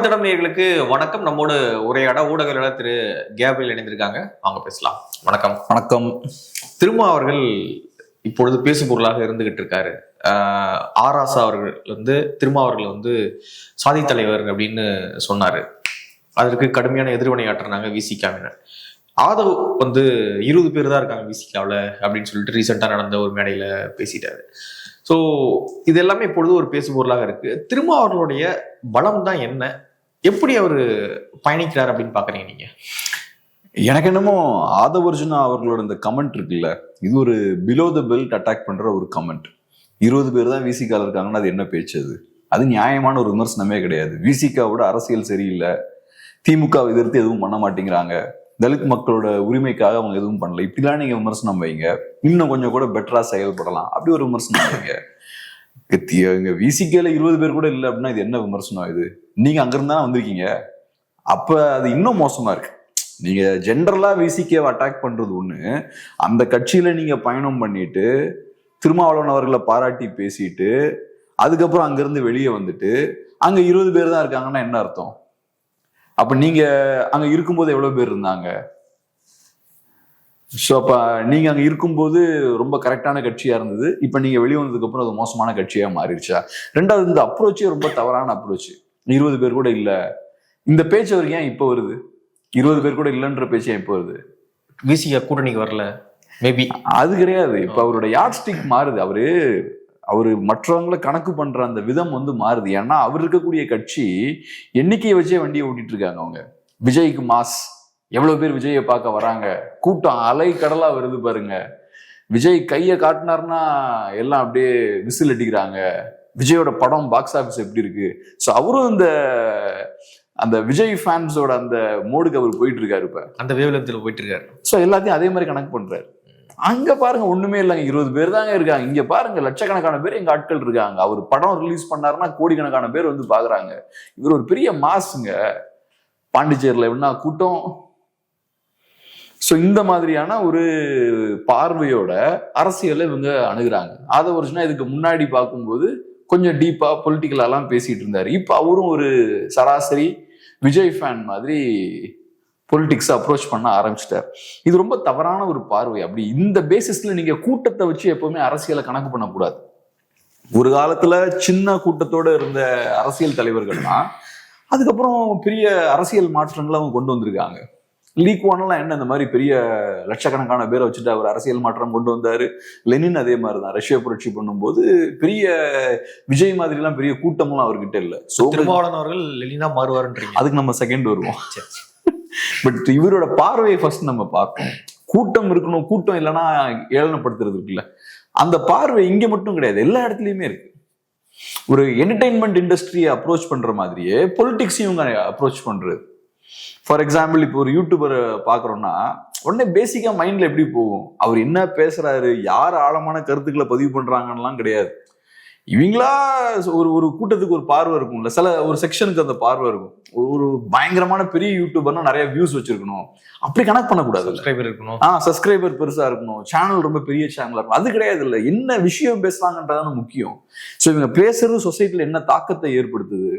தமிழ் தடம் நேயர்களுக்கு வணக்கம். நம்மோடு உரையாட ஊடகவியலாளர் திரு கேப்ரியல் இணைந்திருக்காங்க. அவங்க பேசலாம். வணக்கம். வணக்கம். திருமா அவர்கள் இப்பொழுது பேசும் பொருளாக இருந்துகிட்டு இருக்காரு. ஆராசா அவர்கள் வந்து திருமா அவர்கள் வந்து சாதி தலைவர் அப்படின்னு சொன்னாரு. அதற்கு கடுமையான எதிர்வினை ஆற்றுனாங்க விசிகாவினர் ஆதவ் வந்து இருபது பேர் தான் இருக்காங்க விசிகாவில் அப்படின்னு சொல்லிட்டு ரீசெண்டாக நடந்த ஒரு மேடையில் பேசிட்டாரு. ஸோ இது எல்லாமே இப்பொழுது ஒரு பேசு பொருளாக இருக்கு. திருமா அவர்களுடைய பலம் தான் என்ன? எப்படி அவர் பயணிக்கிறார் அப்படின்னு பாக்குறீங்க நீங்க? எனக்கு என்னமோ ஆதவர்ஜுனா அவர்களோட இந்த கமெண்ட் இருக்குல்ல இது ஒரு பிலோ த பெல்ட் அட்டாக் பண்ற ஒரு கமெண்ட் இருபது பேர் தான் விசிகால இருக்காங்கன்னா அது என்ன பேச்சு அது? அது நியாயமான ஒரு விமர்சனமே கிடையாது. விசிகாவோட அரசியல் சரியில்லை. திமுக எதிர்த்து எதுவும் பண்ண மாட்டேங்கிறாங்க. தலித் மக்களோட உரிமைக்காக அவங்க எதுவும் பண்ணல. இப்படிலாம் நீங்க விமர்சனம் வைங்க. இன்னும் கொஞ்சம் கூட பெட்டரா செயல்படலாம். அப்படி ஒரு விமர்சனம் வைங்க. இங்க- இங்க விசிகேல இருபது பேர் கூட இல்லை அப்படின்னா இது என்ன விமர்சனம் இது? நீங்க அங்கிருந்தா வந்திருக்கீங்க? அப்ப அது இன்னும் மோசமா இருக்கு. நீங்க ஜென்ரலா விசிகேவை அட்டாக் பண்றது ஒண்ணு அந்த கட்சியில நீங்க பயணம் பண்ணிட்டு திருமாவளவன் அவர்களை பாராட்டி பேசிட்டு அதுக்கப்புறம் அங்கிருந்து வெளியே வந்துட்டு அங்க இருபது பேர் தான் இருக்காங்கன்னா என்ன அர்த்தம்? அப்ப நீங்க அங்க இருக்கும்போது எவ்வளவு பேர் இருந்தாங்க? ஸோ அப்ப நீங்க அங்க இருக்கும்போது ரொம்ப கரெக்டான கட்சியா இருந்தது. இப்ப நீங்க வெளியே வந்ததுக்கு அப்புறம் அது மோசமான கட்சியா மாறிடுச்சா? ரெண்டாவது இந்த அப்ரோச்சே ரொம்ப தவறான அப்ரோச் இருபது பேர் கூட இல்ல. இந்த பேச்சு அவருக்கு ஏன் இப்போ வருது? இருபது பேர் கூட இல்லைன்ற பேச்சு ஏன் இப்போ வருது? விசிகா கூட்டணிக்கு வரல. மேபி அது கிடையாது. இப்ப அவரோட யாட் ஸ்டிக் மாறுது. அவரு அவரு மற்றவங்களை கணக்கு பண்ற அந்த விதம் வந்து மாறுது. ஏன்னா அவர் இருக்கக்கூடிய கட்சி எண்ணிக்கையை வச்சே வண்டியை ஓட்டிட்டு இருக்காங்க அவங்க. விஜய்க்கு மாஸ். எவ்வளவு பேர் விஜயை பார்க்க வராங்க? கூட்டம் அலை கடலா வருது பாருங்க. விஜய் கையை காட்டினார்னா எல்லாம் அப்படியே விசில் அடிக்கிறாங்க. விஜயோட படம் பாக்ஸ் ஆஃபீஸ் எப்படி இருக்கு? ஸோ அவரும் இந்த அந்த விஜய் ஃபேன்ஸோட அந்த மோடுக்கு அவர் போயிட்டு இருக்காரு இப்ப. அந்த வேவ்லென்த்தில் போயிட்டு இருக்காரு ஸோ எல்லாத்தையும் அதே மாதிரி கணக்கு பண்றாரு. அங்க பாருங்க ஒண்ணுமே இல்லைங்க. இருபது பேர் தாங்க இருக்காங்க. இங்க பாருங்க லட்சக்கணக்கான பேர் எங்க ஆட்கள் இருக்காங்க. அவர் படம் ரிலீஸ் பண்ணாருன்னா கோடிக்கணக்கான பேர் வந்து பாக்குறாங்க. இவர் ஒரு பெரிய மாசுங்க பாண்டிச்சேரியில என்ன கூட்டம் ஸோ இந்த மாதிரியான ஒரு பார்வையோட அரசியலை இவங்க அணுகிறாங்க. அதை வருஷனா இதுக்கு முன்னாடி பார்க்கும்போது கொஞ்சம் டீப்பாக பொலிட்டிக்கலாலாம் பேசிட்டு இருந்தார். இப்போ அவரும் ஒரு சராசரி விஜய் ஃபேன் மாதிரி பொலிட்டிக்ஸ் அப்ரோச் பண்ண ஆரம்பிச்சிட்டார். இது ரொம்ப தவறான ஒரு பார்வை. அப்படி இந்த பேசிஸில் நீங்கள் கூட்டத்தை வச்சு எப்போவுமே அரசியலை கணக்கு பண்ணக்கூடாது. ஒரு காலத்தில் சின்ன கூட்டத்தோடு இருந்த அரசியல் தலைவர்கள்லாம் அதுக்கப்புறம் பெரிய அரசியல் மாற்றங்களை அவங்க கொண்டு வந்திருக்காங்க. லீக் ஒன்லாம் என்ன இந்த மாதிரி பெரிய லட்சக்கணக்கான பேரை வச்சுட்டு அவர் அரசியல் மாற்றம் கொண்டு வந்தாரு. லெனின் அதே மாதிரி தான் ரஷ்ய புரட்சி பண்ணும்போது பெரிய விஜய் மாதிரிலாம் பெரிய கூட்டம்லாம் அவர்கிட்ட இல்லை. ஸோ திருமாவளவன் அவர்கள் லெலினா மாறுவாருன்றீங்க. அதுக்கு நம்ம செகண்ட் வருவோம். பட் இவரோட பார்வையை ஃபர்ஸ்ட் நம்ம பார்க்கணும். கூட்டம் இருக்கணும். கூட்டம் இல்லைன்னா ஏளனப்படுத்துறது இருக்குல்ல. அந்த பார்வை இங்க மட்டும் கிடையாது. எல்லா இடத்துலயுமே இருக்கு. ஒரு என்டர்டைன்மெண்ட் இண்டஸ்ட்ரியை அப்ரோச் பண்ற மாதிரியே பொலிட்டிக்ஸையும் இவங்க அப்ரோச் பண்றது. ஃபார் எக்ஸாம்பிள் இப்போ ஒரு யூடியூபர் பாக்குறோம்னா உடனே பேசிக்கா மைண்ட்ல எப்படி போகும்? அவர் என்ன பேசுறாரு? யார் ஆழமான கருத்துக்களை பதிவு பண்றாங்கன்னுலாம் கிடையாது. இவங்களா ஒரு ஒரு கூட்டத்துக்கு ஒரு பார்வை இருக்கும்ல. சில ஒரு செக்ஷனுக்கு அந்த பார்வை இருக்கும். ஒரு பயங்கரமான பெரிய யூடியூபர்னா நிறைய வியூஸ் வச்சிருக்கணும். அப்படி கணக்கு பண்ணக்கூடாது. சப்ஸ்கிரைபர் இருக்கணும். ஆ சப்ஸ்கிரைபர் பெருசா இருக்கணும். சேனல் ரொம்ப பெரிய சேனலா இருக்கணும். அது கிடையாது இல்ல. என்ன விஷயம் பேசுறாங்கன்றதான முக்கியம். ஸோ இவங்க பேசுறது சொசைட்டில என்ன தாக்கத்தை ஏற்படுத்துது?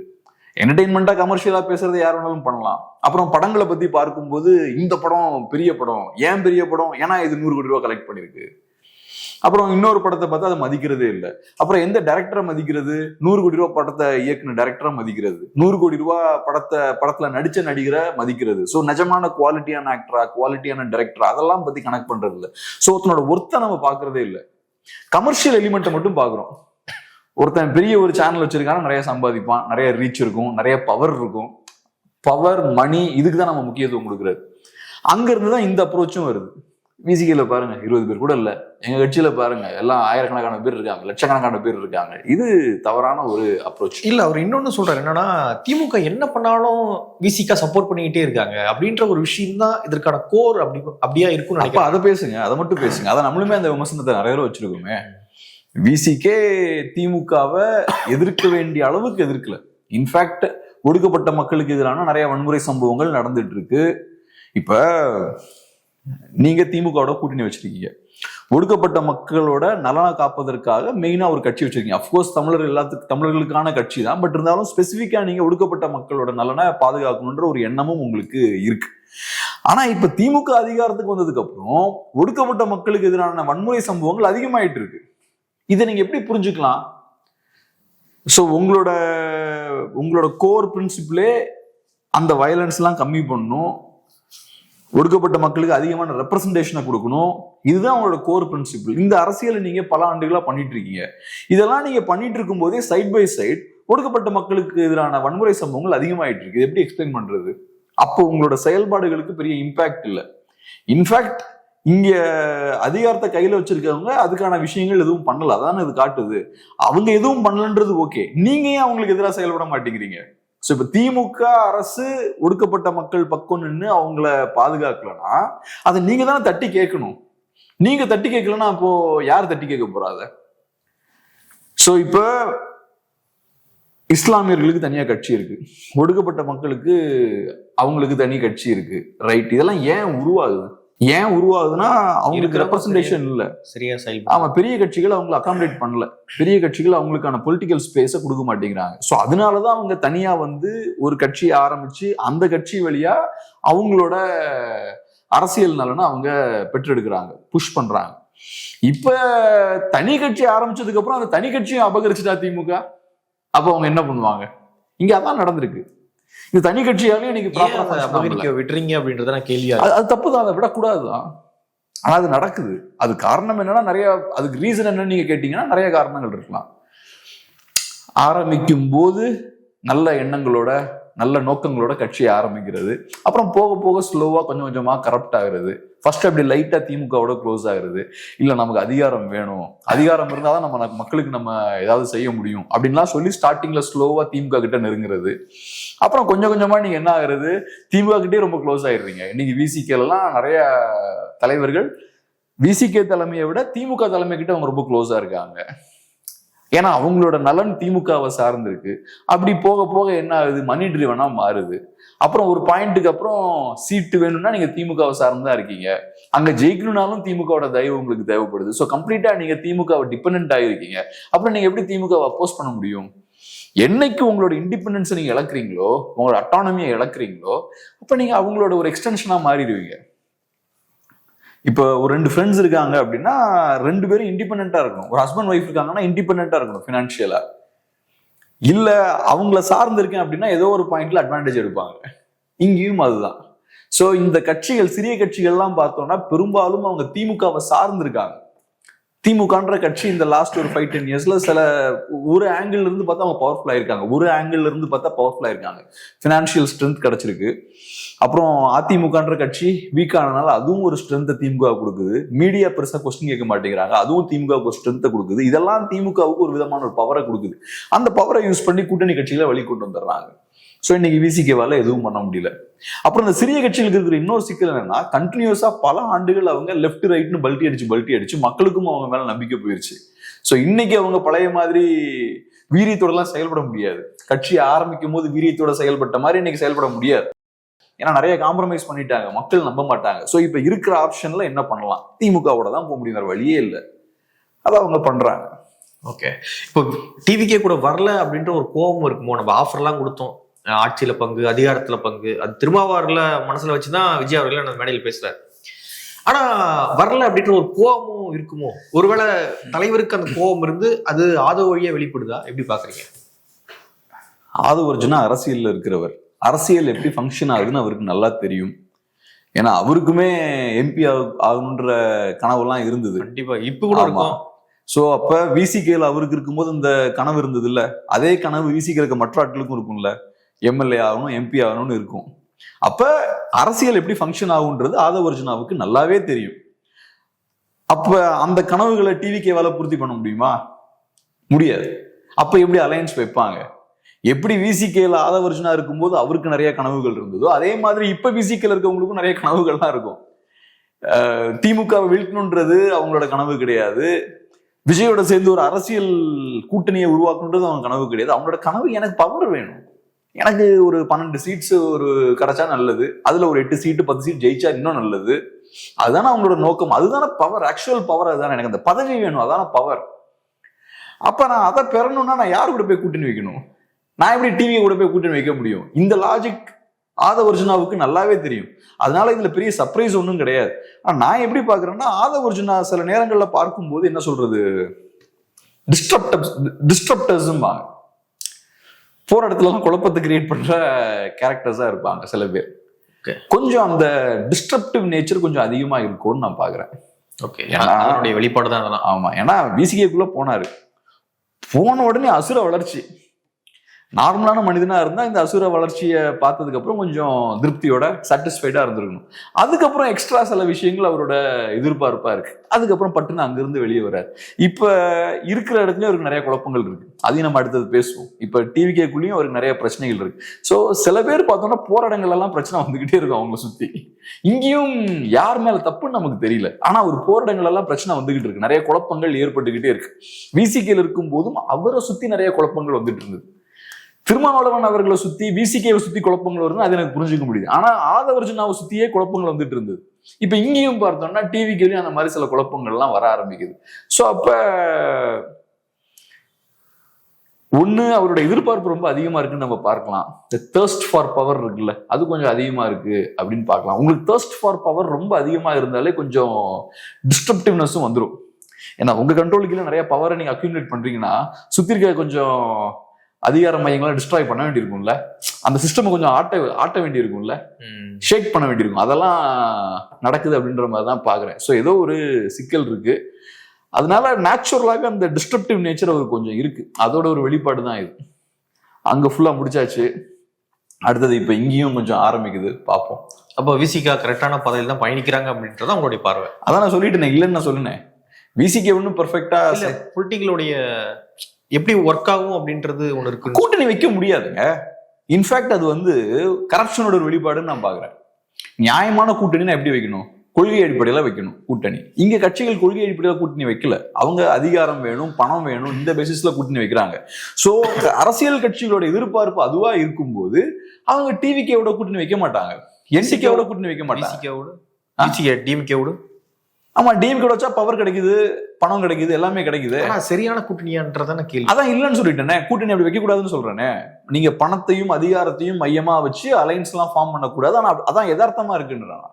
என்டர்டெயின்மெண்ட்டாக கமர்ஷியலா பேசுறது யார் வேணாலும் பண்ணலாம். அப்புறம் படங்களை பத்தி பார்க்கும்போது இந்த படம் பெரிய படம் ஏன் பெரிய படம்? ஏன்னா இது நூறு கோடி ரூபா கலெக்ட் பண்ணிருக்கு. அப்புறம் இன்னொரு படத்தை பார்த்தா அதை மதிக்கிறதே இல்லை. அப்புறம் எந்த டேரக்டரை மதிக்கிறது? நூறு கோடி ரூபா படத்தை இயக்குன டேரக்டரை மதிக்கிறது. நூறு கோடி ரூபா படத்தை படத்துல நடிச்ச நடிகரை மதிக்கிறது. ஸோ நிஜமான குவாலிட்டியான ஆக்டரா குவாலிட்டியான டைரக்டரா அதெல்லாம் பத்தி கனெக்ட் பண்றது இல்லை. ஸோ ஒருத்தனோட ஒர்த்தை நம்ம பாக்குறதே இல்லை. கமர்ஷியல் எலிமெண்ட்டை மட்டும் பார்க்குறோம். ஒருத்தன் பெரிய ஒரு சேனல் வச்சிருக்கான நிறைய சம்பாதிப்பான் நிறைய ரீச் இருக்கும் நிறைய பவர் இருக்கும். பவர் மணி இதுக்கு தான் நம்ம முக்கியத்துவம் கொடுக்குறது. அங்க இருந்து தான் இந்த அப்ரோச்சும் வருது. விசிகையில் பாருங்க இருபது பேர் கூட இல்லை. எங்க கட்சியில பாருங்க எல்லாம் ஆயிரக்கணக்கான பேர் இருக்காங்க லட்சக்கணக்கான பேர் இருக்காங்க. இது தவறான ஒரு அப்ரோச் இல்ல அவர் இன்னொன்னு சொல்றாரு என்னன்னா திமுக என்ன பண்ணாலும் விசிகா சப்போர்ட் பண்ணிக்கிட்டே இருக்காங்க. அப்படின்ற ஒரு விஷயம் தான் இதற்கான கோர் அப்படி அப்படியா இருக்கும்னு அப்ப அதை பேசுங்க அதை மட்டும் பேசுங்க. அதை நம்மளுமே அந்த விமர்சனத்தை நிறைய தடவை வச்சிருக்கோமே. விசிகே திமுகவை எதிர்க்க வேண்டிய அளவுக்கு எதிர்க்கல. இன்ஃபேக்ட் ஒடுக்கப்பட்ட மக்களுக்கு எதிரான நிறைய வன்முறை சம்பவங்கள் நடந்துட்டு இருக்கு இப்ப நீங்க திமுகவோட கூட்டணி வச்சிருக்கீங்க. ஒடுக்கப்பட்ட மக்களோட நலனை காப்பதற்காக மெயினா ஒரு கட்சி வச்சிருக்கீங்க. அப்கோர்ஸ் தமிழர் எல்லாத்துக்கு தமிழர்களுக்கான கட்சி தான். பட் இருந்தாலும் ஸ்பெசிஃபிக்கா நீங்க ஒடுக்கப்பட்ட மக்களோட நலனை பாதுகாக்கணுன்ற ஒரு எண்ணமும் உங்களுக்கு இருக்கு. ஆனா இப்ப திமுக அதிகாரத்துக்கு வந்ததுக்கு அப்புறம் ஒடுக்கப்பட்ட மக்களுக்கு எதிரான வன்முறை சம்பவங்கள் அதிகமாயிட்டு இருக்கு. இதை நீங்க எப்படி புரிஞ்சுக்கலாம்? ஸோ உங்களோட உங்களோட கோர் பிரின்சிப்லே அந்த வயலன்ஸ்லாம் கம்மி பண்ணணும். ஒடுக்கப்பட்ட மக்களுக்கு அதிகமான ரெப்ரசன்டேஷனை கொடுக்கணும். இதுதான் உங்களோட கோர் பிரின்சிபிள் இந்த அரசியலை நீங்க பல ஆண்டுகளாக பண்ணிட்டு இருக்கீங்க. இதெல்லாம் நீங்க பண்ணிட்டு இருக்கும் போதே சைட் பை சைட் ஒடுக்கப்பட்ட மக்களுக்கு எதிரான வன்முறை சம்பவங்கள் அதிகமாயிட்டு இருக்கு. இது எப்படி எக்ஸ்பிளைன் பண்றது? அப்போ உங்களோட செயல்பாடுகளுக்கு பெரிய இம்பாக்ட் இல்லை. இன்ஃபேக்ட் இங்க அதிகாரத்தை கையில வச்சிருக்கவங்க அதுக்கான விஷயங்கள் எதுவும் பண்ணல. அதான் இது காட்டுது. அவங்க எதுவும் பண்ணலன்றது ஓகே நீங்க ஏன் அவங்களுக்கு எதிராக செயல்பட மாட்டேங்கிறீங்க? ஸோ இப்ப திமுக அரசு ஒடுக்கப்பட்ட மக்கள் பக்கம் நின்று அவங்கள பாதுகாக்கலன்னா அதை நீங்க தானே தட்டி கேட்கணும். நீங்க தட்டி கேட்கலன்னா அப்போ யார் தட்டி கேட்க போறாத ஸோ இப்ப இஸ்லாமியர்களுக்கு தனியா கட்சி இருக்கு. ஒடுக்கப்பட்ட மக்களுக்கு அவங்களுக்கு தனி கட்சி இருக்கு. ரைட் இதெல்லாம் ஏன் உருவாகுது? ஏன் உருவாகுதுன்னா அவங்களுக்கு ரெப்ரசன்டேஷன் இல்ல. சரியா செயல்படும் ஆமா பெரிய கட்சிகள் அவங்களை அகாமடேட் பண்ணல. பெரிய கட்சிகள் அவங்களுக்கான பொலிட்டிக்கல் ஸ்பேஸை கொடுக்க மாட்டேங்கிறாங்க. ஸோ அதனாலதான் அவங்க தனியா வந்து ஒரு கட்சியை ஆரம்பிச்சு அந்த கட்சி வழியா அவங்களோட அரசியல் நலனை அவங்க பெற்றெடுக்கிறாங்க புஷ் பண்றாங்க. இப்ப தனி கட்சி ஆரம்பிச்சதுக்கு அப்புறம் அந்த தனி கட்சியும் அபகரிச்சுட்டா திமுக? அப்ப அவங்க என்ன பண்ணுவாங்க? இங்க அதான் நடந்திருக்கு. இந்த தனி கட்சியாலே இன்னைக்கு விட்டுறீங்க அப்படின்றத நான் கேள்வியா அது அது தப்பு தான் அதை விடக்கூடாதுதான் ஆனா அது நடக்குது. அது காரணம் என்னன்னா நிறைய அதுக்கு ரீசன் என்னன்னு நீங்க கேட்டீங்கன்னா நிறைய காரணங்கள் இருக்கலாம். ஆரம்பிக்கும் போது நல்ல எண்ணங்களோட நல்ல நோக்கங்களோட கட்சியை ஆரம்பிக்கிறது. அப்புறம் போக போக ஸ்லோவா கொஞ்சம் கொஞ்சமா கரப்ட் ஆகுறது. ஃபர்ஸ்ட் அப்படி லைட்டா திமுகவோட க்ளோஸ் ஆகுறது? இல்ல நமக்கு அதிகாரம் வேணும். அதிகாரம் இருந்தால் தான் நம்ம மக்களுக்கு நம்ம ஏதாவது செய்ய முடியும். அப்படின்லாம் சொல்லி ஸ்டார்டிங்ல ஸ்லோவா திமுக கிட்ட நெருங்குறது. அப்புறம் கொஞ்சம் கொஞ்சமா நீங்க என்ன ஆகுறது? திமுக கிட்டே ரொம்ப க்ளோஸ் ஆயிடுறீங்க இன்னைக்கு விசிகேலாம் நிறைய தலைவர்கள் விசிகே தலைமையை விட திமுக தலைமை கிட்ட அவங்க ரொம்ப க்ளோஸா இருக்காங்க. ஏன்னா அவங்களோட நலன் திமுகவை சார்ந்திருக்கு. அப்படி போக போக என்ன ஆகுது? மணி ட்ரிவனா மாறுது. அப்புறம் ஒரு பாயிண்ட்டுக்கு அப்புறம் சீட்டு வேணும்னா நீங்க திமுகவை சார்ந்தா இருக்கீங்க. அங்க ஜெயிக்கணும்னாலும் திமுகவோட தயவு உங்களுக்கு தேவைப்படுது. ஸோ கம்ப்ளீட்டா நீங்க திமுகவை டிபெண்ட் ஆகிருக்கீங்க அப்புறம் நீங்க எப்படி திமுகவை அப்போஸ் பண்ண முடியும்? என்னைக்கு உங்களோட இண்டிபெண்டன்ஸை நீங்க இழக்கிறீங்களோ உங்களோட அட்டானமியை இழக்கிறீங்களோ அப்ப நீங்க அவங்களோட ஒரு எக்ஸ்டென்ஷனா மாறிடுவீங்க. இப்போ ஒரு ரெண்டு ஃப்ரெண்ட்ஸ் இருக்காங்க அப்படின்னா ரெண்டு பேரும் இண்டிபெண்ட்டாக இருக்கணும். ஒரு ஹஸ்பண்ட் ஒய்ஃப் இருக்காங்கன்னா இண்டிபெண்டா இருக்கணும் ஃபினான்ஷியலாக இல்லை அவங்கள சார்ந்து இருக்கேன் அப்படின்னா ஏதோ ஒரு பாயிண்ட்ல அட்வான்டேஜ் எடுப்பாங்க. இங்கேயும் அதுதான். ஸோ இந்த கட்சிகள் சிறிய கட்சிகள்லாம் பார்த்தோம்னா பெரும்பாலும் அவங்க திமுகவை சார்ந்திருக்காங்க. திமுகன்ற கட்சி இந்த லாஸ்ட் ஒரு ஃபைவ் டென் இயர்ஸ்ல சில ஒரு ஆங்கிள் இருந்து பார்த்தா அவங்க பவர்ஃபுல்லாக இருக்காங்க ஒரு ஆங்கிள் இருந்து பார்த்தா பவர்ஃபுல்லாக இருக்காங்க ஃபினான்ஷியல் ஸ்ட்ரென்த் கிடைச்சிருக்கு. அப்புறம் அதிமுகன்ற கட்சி வீக் ஆனனால அதுவும் ஒரு ஸ்ட்ரென்த்தை திமுக கொடுக்குது. மீடியா பெருசாக கொஸ்டின் கேட்க மாட்டேங்கிறாங்க. அதுவும் திமுக ஒரு ஸ்ட்ரென்த்தை கொடுக்குது. இதெல்லாம் திமுகவுக்கு ஒரு விதமான ஒரு பவரை கொடுக்குது. அந்த பவரை யூஸ் பண்ணி கூட்டணி கட்சிகளை வழி கொண்டு வந்துடுறாங்க. ஸோ இன்னைக்கு விசிகேவால எதுவும் பண்ண முடியல. அப்புறம் இந்த சிறிய கட்சிகளுக்கு இருக்கிற இன்னொரு சிக்கல் என்னன்னா கண்டினியூஸா பல ஆண்டுகள் அவங்க லெஃப்ட் ரைட்னு பல்ட்டி அடிச்சு பல்ட்டி அடிச்சு மக்களுக்கும் அவங்க மேல நம்பிக்கை போயிருச்சு. ஸோ இன்னைக்கு அவங்க பழைய மாதிரி வீரியத்தோடலாம் செயல்பட முடியாது. கட்சி ஆரம்பிக்கும் போது வீரியத்தோட செயல்பட்ட மாதிரி இன்னைக்கு செயல்பட முடியாது. ஏன்னா நிறைய காம்ப்ரமைஸ் பண்ணிட்டாங்க. மக்கள் நம்ப மாட்டாங்க. ஸோ இப்போ இருக்கிற ஆப்ஷன்ல என்ன பண்ணலாம்? திமுகவோட தான் போக முடியும் வேற வழியே இல்லை. அதை அவங்க பண்றாங்க. ஓகே இப்போ டிவிக்கே கூட வரல அப்படின்ற ஒரு கோபம் இருக்குமோ? நம்ம ஆஃபர்லாம் கொடுத்தோம். ஆட்சியில பங்கு அதிகாரத்துல பங்கு. அது திருமாவாரில் மனசுல வச்சுதான் விஜய் அவர்கள் அந்த மேடையில் பேசுறாரு. ஆனா வரல அப்படின்ற ஒரு கோபமும் இருக்குமோ? ஒருவேளை தலைவருக்கு அந்த கோபம் இருந்து அது ஆதவ வழியா வெளிப்படுதா? எப்படி பாக்குறீங்க? ஆது ஒரிஜினா அரசியல்ல இருக்கிறவர். அரசியல் எப்படி ஃபங்க்ஷன் ஆகுதுன்னு அவருக்கு நல்லா தெரியும். ஏன்னா அவருக்குமே எம்பி ஆகணுன்ற கனவெல்லாம் இருந்தது. கண்டிப்பா. இப்ப கூட. இருக்கும். சோ அப்ப விசிகேல அவருக்கு இருக்கும்போது இந்த கனவு இருந்தது இல்ல அதே கனவு விசிகே இருக்க மற்ற ஆட்களுக்கும் இருக்கும்ல. எம்எல்ஏ ஆகணும் எம்பி ஆகணும்னு இருக்கும். அப்ப அரசியல் எப்படி ஃபங்க்ஷன் ஆகுன்றது ஆதவ அர்ஜுனாவுக்கு நல்லாவே தெரியும். அப்ப அந்த கனவுகளை டிவிக்கேவால பூர்த்தி பண்ண முடியுமா? முடியாது. அப்ப எப்படி அலையன்ஸ் வைப்பாங்க? எப்படி விசிகேல ஆதவர்ஷனா இருக்கும்போது அவருக்கு நிறைய கனவுகள் இருந்ததோ அதே மாதிரி இப்ப விசிகேல இருக்கவங்களுக்கும் நிறைய கனவுகள்லாம் இருக்கும். திமுகவை வீழ்த்தணுன்றது அவங்களோட கனவு கிடையாது. விஜயோட சேர்ந்து ஒரு அரசியல் கூட்டணியை உருவாக்கணுன்றது அவங்க கனவு கிடையாது. அவங்களோட கனவு எனக்கு பவர் வேணும். எனக்கு ஒரு பன்னெண்டு சீட்ஸ் ஒரு கிடைச்சா நல்லது. அதுல ஒரு எட்டு சீட்டு பத்து சீட் ஜெயிச்சா இன்னும் நல்லது. அதுதானே அவங்களோட நோக்கம். அதுதானே பவர் ஆக்சுவல் பவர் அதுதானே. எனக்கு அந்த பதவி வேணும். அதான பவர் அப்ப நான் அதை பெறணும்னா நான் யார் கூட போய் கூட்டணி வைக்கணும்? நான் எப்படி டிவி கூட போய் கூட்டணி வைக்க முடியும்? இந்த லாஜிக் ஆதவர்ஜுனாவுக்கு நல்லாவே தெரியும். அதனால இதுல பெரிய சர்ப்ரைஸ் ஒன்றும் கிடையாது. ஆனா நான் எப்படி பாக்குறேன்னா ஆதவர்ஜுனா சில நேரங்கள்ல பார்க்கும்போது என்ன சொல்றது? டிஸ்டர்ப்டர்ஸ் டிஸ்டர்ப்டர்ஸும் போற இடத்துலலாம் குழப்பத்தை கிரியேட் பண்ற கேரக்டர்ஸா இருப்பாங்க சில பேர். கொஞ்சம் அந்த டிஸ்டர்ப்டிவ் நேச்சர் கொஞ்சம் அதிகமா இருக்கும்னு நான் பாக்குறேன் ஓகே ஏன்னா- அதனுடைய வெளிப்பாடு தான் அதெல்லாம். ஆமா. ஏன்னா விசிகேக்குள்ள போனாரு. போன உடனே அசுர வளர்ச்சி. நார்மலான மனிதனாக இருந்தால் இந்த அசுர வளர்ச்சியை பார்த்ததுக்கப்புறம் கொஞ்சம் திருப்தியோட சாட்டிஸ்ஃபைடாக இருந்திருக்கணும். அதுக்கப்புறம் எக்ஸ்ட்ரா சில விஷயங்கள் அவரோட எதிர்பார்ப்பாக இருக்கு. அதுக்கப்புறம் பட்டுன்னு அங்கிருந்து வெளியே வரார் இப்போ இருக்கிற இடத்துலையும் அவருக்கு நிறைய குழப்பங்கள் இருக்கு. அதையும் நம்ம அடுத்தது பேசுவோம். இப்போ டிவிகேக்குள்ளேயும் அவருக்கு நிறைய பிரச்சனைகள் இருக்கு. ஸோ சில பேர் பார்த்தோம்னா போற எல்லாம் பிரச்சனை வந்துக்கிட்டே இருக்கும் அவங்கள சுற்றி இங்கேயும் யார் மேல தப்புன்னு நமக்கு தெரியல. ஆனா ஒரு போற எல்லாம் பிரச்சனை வந்துகிட்டு இருக்கு. நிறைய குழப்பங்கள் ஏற்பட்டுக்கிட்டே இருக்கு. விசிகேல இருக்கும் போதும் அவரை சுத்தி நிறைய குழப்பங்கள் வந்துட்டு இருந்தது. திருமாவளவன் அவர்களை சுத்தி விசிகேவை சுத்தி குழப்பங்கள் வருது அது எனக்கு புரிஞ்சுக்க முடியுது. ஆனா ஆதவர்ஜுனாவை சுத்தியே குழப்பங்கள் வந்துட்டு இருந்தது. இப்ப இங்கேயும் பார்த்தோம்னா டிவிக்கிலையும் அந்த மாதிரி சில குழப்பங்கள்லாம் வர ஆரம்பிக்குது. சோ அப்ப ஒண்ணு அவரோட எதிர்பார்ப்பு ரொம்ப அதிகமா இருக்குன்னு நம்ம பார்க்கலாம். இந்த தேர்ஸ்ட் ஃபார் பவர் இருக்குல்ல அது கொஞ்சம் அதிகமா இருக்கு அப்படின்னு பார்க்கலாம். உங்களுக்கு தேர்ஸ்ட் ஃபார் பவர் ரொம்ப அதிகமா இருந்தாலே கொஞ்சம் டிஸ்ட்ரப்டிவ்னஸும் வந்துடும் ஏன்னா உங்க கண்ட்ரோலுக்கு நிறைய பவரை நீங்க அக்யூமுலேட் பண்றீங்கன்னா சுத்தி இருக்க கொஞ்சம் அதிகார மையங்களை டிஸ்ட்ராய் பண்ண வேண்டியிருக்கும்ல. அந்த சிஸ்டமை கொஞ்சம் ஆட்ட ஆட்ட வேண்டியிருக்கும்ல. ஷேக் பண்ண வேண்டியிருக்கும். அதெல்லாம் நடக்குது அப்படின்ற மாதிரி தான் பாக்குறேன் ஸோ ஏதோ ஒரு சிக்கல் இருக்கு. அதனால நேச்சுரலாக அந்த டிஸ்ட்ரப்டிவ் நேச்சர் அவருக்கு கொஞ்சம் இருக்கு. அதோட ஒரு வெளிப்பாடு தான் இது. அங்க ஃபுல்லா முடிச்சாச்சு. அடுத்தது இப்ப இங்கேயும் கொஞ்சம் ஆரம்பிக்குது. பார்ப்போம். அப்போ விசிகா கரெக்டான பாதையில் தான் பயணிக்கிறாங்க அப்படின்றது அவங்களுடைய பார்வை. அதான் நான் சொல்லிட்டேன் இல்லைன்னு நான் சொன்னேன் விசிகே ஒன்றும் பெர்ஃபெக்டா பொலிட்டிக்கலுடைய எப்படி ஒர்க் ஆகும் அப்படின்றது ஒண்ணு இருக்கு. கூட்டணி வைக்க முடியாதுங்க. இன்ஃபேக்ட் அது வந்து கரப்ஷனோட ஒரு வெளிப்பாடுன்னு நான் பாக்குறேன் நியாயமான கூட்டணி எப்படி வைக்கணும்? கொள்கை அடிப்படையில வைக்கணும் கூட்டணி. இங்க கட்சிகள் கொள்கை அடிப்படையில கூட்டணி வைக்கல. அவங்க அதிகாரம் வேணும் பணம் வேணும் இந்த பேசிஸ்ல கூட்டணி வைக்கிறாங்க. சோ அரசியல் கட்சிகளோட எதிர்பார்ப்பு அதுவா இருக்கும்போது அவங்க டிவிகேவோட கூட்டணி வைக்க மாட்டாங்க. என்சிகேவோட கூட்டணி வைக்க மாட்டாங்க. விசிகாவோடு ஆமா டிஎம்கே வச்சா பவர் கிடைக்குது பணம் கிடைக்குது எல்லாமே கிடைக்குது. சரியான கூட்டணியான்றதான கேள்வி அதான் இல்லைன்னு சொல்லிட்டேனே. கூட்டணி அப்படி வைக்க கூடாதுன்னு சொல்றேனே. நீங்க பணத்தையும் அதிகாரத்தையும் மையமா வச்சு அலைன்ஸ் எல்லாம் ஃபார்ம் பண்ணக்கூடாது. ஆனா அதான் யதார்த்தமா இருக்குன்றான்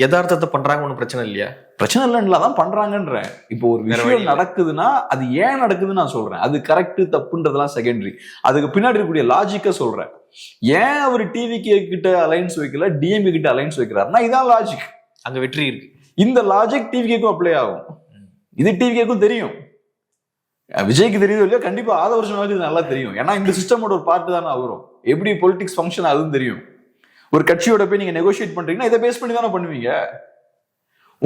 யதார்த்தத்தை பண்றாங்க ஒன்றும் பிரச்சனை இல்லையா? பிரச்சனை இல்லைன்னு அதான் பண்றாங்கன்றேன். இப்போ ஒரு விஷயம். நடக்குதுன்னா அது ஏன் நடக்குதுன்னு நான் சொல்றேன். அது கரெக்ட் தப்புன்றதெல்லாம் செகண்டரி அதுக்கு பின்னாடி இருக்கக்கூடிய லாஜிக்க சொல்றேன். ஏன் அவர் டிவிகே கிட்ட அலைன்ஸ் வைக்கல டிஎம்பி கிட்ட அலைன்ஸ் வைக்கிறாருன்னா இதான் லாஜிக் அங்க வெற்றி இருக்கு. இந்த லாஜிக் டிவிகேக்கும் அப்ளை ஆகும். இது டிவிகேக்கும் தெரியும். விஜய்க்கு தெரியுதோ இல்லையோ கண்டிப்பா ஆத வருஷம் இது நல்லா தெரியும். ஏன்னா இந்த சிஸ்டமோட ஒரு பார்ட் தானே அவரும். எப்படி பொலிட்டிக்ஸ் ஃபங்க்ஷன் அதுவும் தெரியும். ஒரு கட்சியோட போய் நீங்க நெகோஷியேட் பண்றீங்கன்னா இதை பேஸ் பண்ணி தானே பண்ணுவீங்க.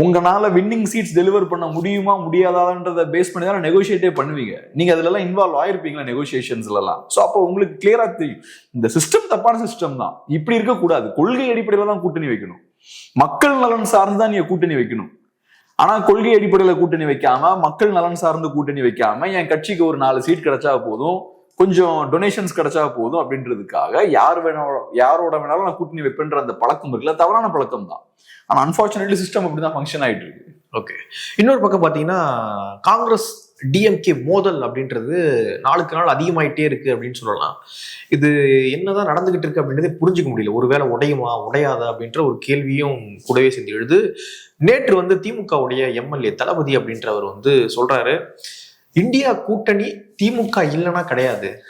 உங்களால வின்னிங் சீட்ஸ் டெலிவர் பண்ண முடியுமா முடியாதான்றத பேஸ் பண்ணி தானே நெகோஷியேட்டே பண்ணுவீங்க. நீங்க அதுல எல்லாம் இன்வால்வ் ஆயிருப்பீங்களா நெகோசியேஷன்ஸ்லாம் எல்லாம் அப்போ உங்களுக்கு கிளியரா தெரியும். இந்த சிஸ்டம் தப்பான சிஸ்டம் தான். இப்படி இருக்கக்கூடாது. கொள்கை அடிப்படையில தான் கூட்டணி வைக்கணும். மக்கள் நலன் சார்ந்து தான் நீங்க கூட்டணி வைக்கணும். ஆனா கொள்கை அடிப்படையில கூட்டணி வைக்காம மக்கள் நலன் சார்ந்து கூட்டணி வைக்காம என் கட்சிக்கு ஒரு நாலு சீட் கிடைச்சா போதும் கொஞ்சம் டொனேஷன்ஸ் கிடைச்சா போதும் அப்படின்றதுக்காக யார் வேணாலும் யாரோட வேணாலும் நான் கூட்டணி வைப்பேன்ற அந்த பழக்கம் இருக்குல்ல தவறான பழக்கம் தான். ஆனா அன்பார்ச்சுனேட்லி சிஸ்டம் அப்படிதான் ஃபங்க்ஷன் ஆயிட்டு இருக்கு. ஓகே இன்னொரு பக்கம் பாத்தீங்கன்னா காங்கிரஸ் டிஎம்கே மோதல் அப்படின்றது நாளுக்கு நாள் அதிகமாயிட்டே இருக்கு அப்படின்னு சொல்லலாம். இது என்னதான் நடந்துகிட்டு இருக்கு அப்படின்றதே புரிஞ்சுக்க முடியல. ஒருவேளை உடையுமா உடையாதா அப்படின்ற ஒரு கேள்வியும் கூடவே சேர்ந்து எழுது. நேற்று வந்து திமுகவுடைய எம்எல்ஏ தளபதி அப்படின்றவர் வந்து சொல்றாரு இந்தியா கூட்டணி திமுக இல்லைன்னா கிடையாது.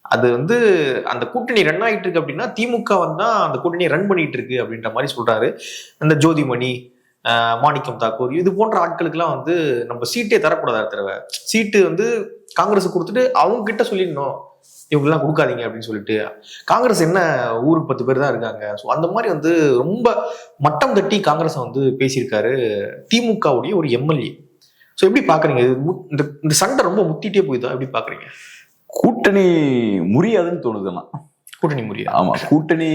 அது வந்து அந்த கூட்டணி ரன் ஆகிட்டு இருக்கு அப்படின்னா திமுக வந்தா அந்த கூட்டணியை ரன் பண்ணிட்டு இருக்கு அப்படின்ற மாதிரி சொல்றாரு. அந்த ஜோதிமணி மாணிக்கம் தாக்கூர் இது போன்ற ஆட்களுக்கெல்லாம் வந்து நம்ம சீட்டே தரக்கூடாது தடவை. சீட்டு வந்து காங்கிரஸ் கொடுத்துட்டு அவங்க கிட்ட சொல்லிடணும். இவங்கெல்லாம் கொடுக்காதீங்க அப்படின்னு சொல்லிட்டு. காங்கிரஸ் என்ன ஊருக்கு பத்து பேர் தான் இருக்காங்க. ஸோ அந்த மாதிரி வந்து ரொம்ப மட்டம் தட்டி காங்கிரஸை வந்து பேசியிருக்காரு திமுகவுடைய ஒரு எம்எல்ஏ. ஸோ எப்படி பாக்குறீங்க இது இந்த இந்த சண்டை ரொம்ப முத்திட்டே போகுதா எப்படி பாக்குறீங்க கூட்டணி முடியாதுன்னு தோணுதுன்னா கூட்டணி முறியா? ஆமா கூட்டணி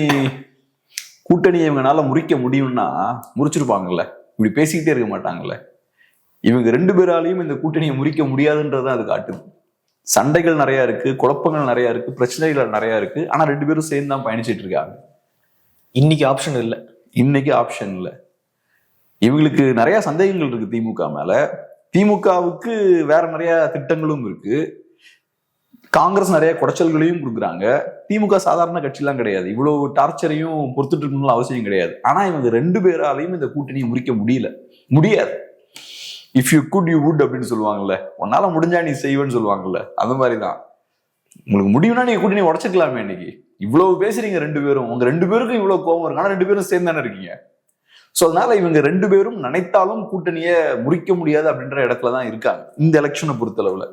கூட்டணி இவங்கனால முறிக்க முடியும்னா முறிச்சிருப்பாங்கல்ல. இப்படி பேசிக்கிட்டே இருக்க மாட்டாங்கல்ல. இவங்க ரெண்டு பேராலையும் இந்த கூட்டணியை முறிக்க முடியாதுன்றதான் அது காட்டுது. சண்டைகள் நிறைய இருக்கு குழப்பங்கள் நிறைய இருக்கு பிரச்சனைகள் நிறைய இருக்கு. ஆனா ரெண்டு பேரும் சேர்ந்து தான் பயணிச்சிட்டு இருக்காங்க. இன்னைக்கு ஆப்ஷன் இல்லை. இன்னைக்கு ஆப்ஷன் இல்லை. இவங்களுக்கு நிறைய சந்தேகங்கள் இருக்கு திமுக மேல. திமுகவுக்கு வேற நிறைய திட்டங்களும் இருக்கு. காங்கிரஸ் நிறைய குடைச்சல்களையும் கொடுக்குறாங்க. திமுக சாதாரண கட்சிலாம் கிடையாது. இவ்வளவு டார்ச்சரையும் பொறுத்துட்டு இருக்கணும்னு அவசியம் கிடையாது. ஆனா இவங்க ரெண்டு பேராலையும் இந்த கூட்டணியை முறிக்க முடியல. முடியாது. If you could you would அப்படின்னு சொல்லுவாங்கல்ல. உன்னால முடிஞ்சா நீ செய்வேன்னு சொல்லுவாங்கல்ல. அந்த மாதிரி தான் உங்களுக்கு முடியும்னா நீங்க கூட்டணி உடச்சிக்கலாமே இன்னைக்கு. இவ்வளவு பேசுறீங்க ரெண்டு பேரும். உங்க ரெண்டு பேருக்கும் இவ்வளவு கோபம் இருக்கு. ஆனா ரெண்டு பேரும் சேர்ந்து தானே இருக்கீங்க. ஸோ அதனால இவங்க ரெண்டு பேரும் நினைத்தாலும் கூட்டணியை முறிக்க முடியாது அப்படின்ற இடத்துல தான் இருக்காங்க. இந்த எலெக்ஷனை பொறுத்தளவுல.